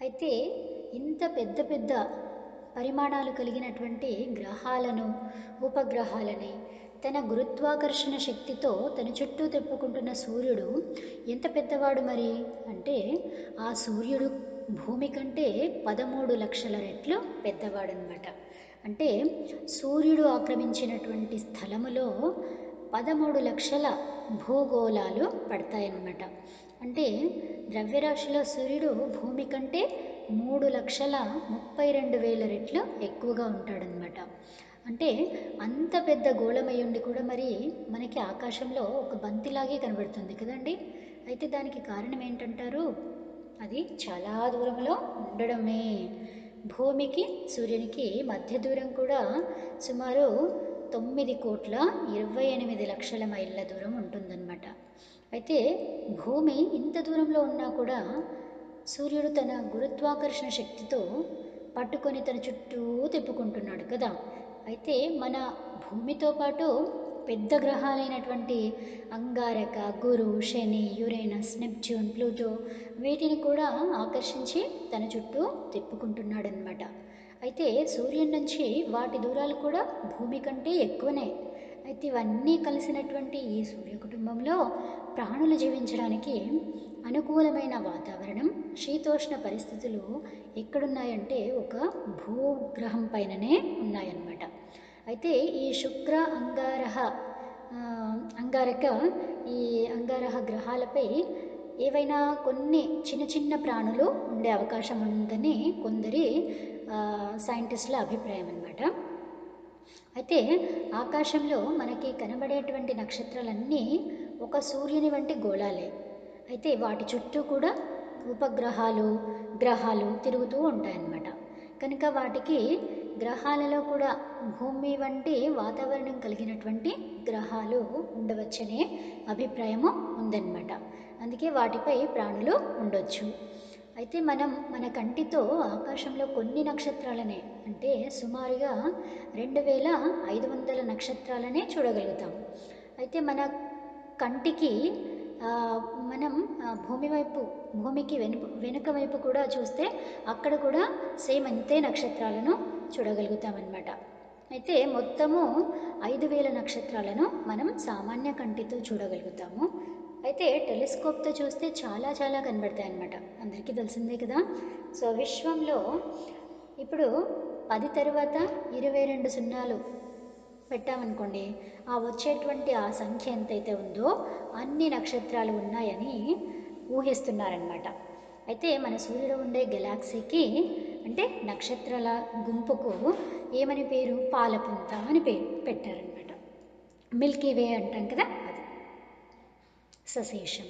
అయితే ఇంత పెద్ద పెద్ద పరిమాణాలు కలిగినటువంటి గ్రహాలను ఉపగ్రహాలని తన గురుత్వాకర్షణ శక్తితో తన చుట్టూ తిప్పుకుంటున్న సూర్యుడు ఎంత పెద్దవాడు మరి? అంటే ఆ సూర్యుడు భూమి కంటే పదమూడు లక్షల రెట్లు పెద్దవాడనమాట అంటే సూర్యుడు ఆక్రమించినటువంటి స్థలములో పదమూడు లక్షల భూగోళాలు పడతాయన్నమాట. అంటే ద్రవ్యరాశిలో సూర్యుడు భూమి కంటే మూడు లక్షల ముప్పై రెండు వేల రెట్లు ఎక్కువగా ఉంటాడనమాట అంటే అంత పెద్ద గోళమై ఉండి కూడా మరి మనకి ఆకాశంలో ఒక బంతిలాగే కనబడుతుంది కదండి. అయితే దానికి కారణం ఏంటంటారు? అది చాలా దూరంలో ఉండడమే. భూమికి సూర్యునికి మధ్య దూరం కూడా సుమారు తొమ్మిది కోట్ల ఇరవై ఎనిమిది లక్షల మైళ్ళ దూరం ఉంటుందన్నమాట. అయితే భూమి ఇంత దూరంలో ఉన్నా కూడా సూర్యుడు తన గురుత్వాకర్షణ శక్తితో పట్టుకొని తన చుట్టూ తిప్పుకుంటున్నాడు కదా. అయితే మన భూమితో పాటు పెద్ద గ్రహాలైనటువంటి అంగారక గురు శని యురేనస్ నెప్ట్యూన్ ప్లూటో వీటిని కూడా ఆకర్షించి తన చుట్టూ తిప్పుకుంటున్నాడనమాట అయితే సూర్యుని నుంచి వాటి దూరాలు కూడా భూమి కంటే ఎక్కువనే. అయితే ఇవన్నీ కలిసినటువంటి ఈ సూర్య కుటుంబంలో ప్రాణులు జీవించడానికి అనుకూలమైన వాతావరణం శీతోష్ణ పరిస్థితులు ఎక్కడున్నాయంటే ఒక భూగ్రహం పైననే ఉన్నాయన్నమాట. అయితే ఈ శుక్ర అంగారహ అంగారక ఈ అంగారహ గ్రహాలపై ఏవైనా కొన్ని చిన్న చిన్న ప్రాణులు ఉండే అవకాశం ఉందని కొందరి సైంటిస్టుల అభిప్రాయం అనమాట అయితే ఆకాశంలో మనకి కనబడేటువంటి నక్షత్రాలన్నీ ఒక సూర్యుని వంటి గోళాలే. అయితే వాటి చుట్టూ కూడా ఉపగ్రహాలు గ్రహాలు తిరుగుతూ ఉంటాయన్నమాట. కనుక వాటికి గ్రహాలలో కూడా భూమి వంటి వాతావరణం కలిగినటువంటి గ్రహాలు ఉండవచ్చనే అభిప్రాయము ఉందన్నమాట. అందుకే వాటిపై ప్రాణులు ఉండొచ్చు. అయితే మనం మన కంటితో ఆకాశంలో కొన్ని నక్షత్రాలనే అంటే సుమారుగా రెండు వేల ఐదు వందల నక్షత్రాలనే చూడగలుగుతాం. అయితే మన కంటికి మనం భూమి వైపు భూమికి వెను వెనుక వైపు కూడా చూస్తే అక్కడ కూడా సేమ్ అంతే నక్షత్రాలను చూడగలుగుతామన్నమాట. అయితే మొత్తము ఐదు వేల నక్షత్రాలను మనం సామాన్య కంటితో చూడగలుగుతాము. అయితే టెలిస్కోప్తో చూస్తే చాలా చాలా కనబడతాయి అన్నమాట అందరికీ తెలిసిందే కదా. సో విశ్వంలో ఇప్పుడు పది తర్వాత ఇరవై రెండు సున్నాలు పెట్టామనుకోండి ఆ వచ్చేటువంటి ఆ సంఖ్య ఎంతైతే ఉందో అన్ని నక్షత్రాలు ఉన్నాయని ఊహిస్తున్నారనమాట అయితే మన సూర్యుడు ఉండే గెలాక్సీకి అంటే నక్షత్రాల గుంపుకు ఏమని పేరు? పాలపుంత అని పేరు పెట్టారనమాట మిల్కీ వే అంటాం కదా అది సశేషం